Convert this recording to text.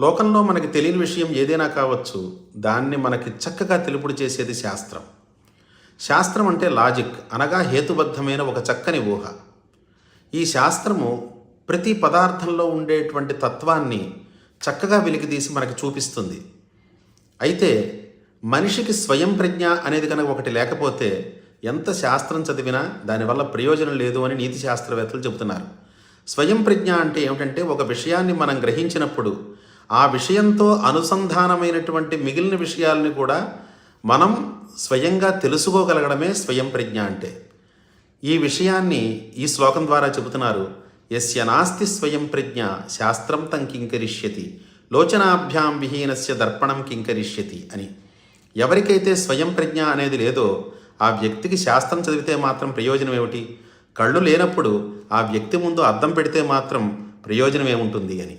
లోకంలో మనకి తెలియని విషయం ఏదైనా కావచ్చు దాన్ని మనకి చక్కగా తెలుపుడు చేసేది శాస్త్రం. శాస్త్రం అంటే లాజిక్ అనగా హేతుబద్ధమైన ఒక చక్కని ఊహ. ఈ శాస్త్రము ప్రతి పదార్థంలో ఉండేటువంటి తత్వాన్ని చక్కగా వెలికితీసి మనకి చూపిస్తుంది. అయితే మనిషికి స్వయం ప్రజ్ఞ అనేది కనుక ఒకటి లేకపోతే ఎంత శాస్త్రం చదివినా దానివల్ల ప్రయోజనం లేదు అని నీతి శాస్త్రవేత్తలు చెబుతున్నారు. స్వయం ప్రజ్ఞ అంటే ఏమిటంటే ఒక విషయాన్ని మనం గ్రహించినప్పుడు ఆ విషయంతో అనుసంధానమైనటువంటి మిగిలిన విషయాలని కూడా మనం స్వయంగా తెలుసుకోగలగడమే స్వయం ప్రజ్ఞ అంటే. ఈ విషయాన్ని ఈ శ్లోకం ద్వారా చెబుతున్నారు. ఎస్య నాస్తి స్వయం ప్రజ్ఞ శాస్త్రం తం కింకరిష్యతి లోచనాభ్యాం విహీనస్య దర్పణం కింకరిష్యతి అని. ఎవరికైతే స్వయం ప్రజ్ఞ అనేది లేదో ఆ వ్యక్తికి శాస్త్రం చదివితే మాత్రం ప్రయోజనం ఏమిటి? కళ్ళు లేనప్పుడు ఆ వ్యక్తి ముందు అద్దం పెడితే మాత్రం ప్రయోజనం ఏముంటుంది అని.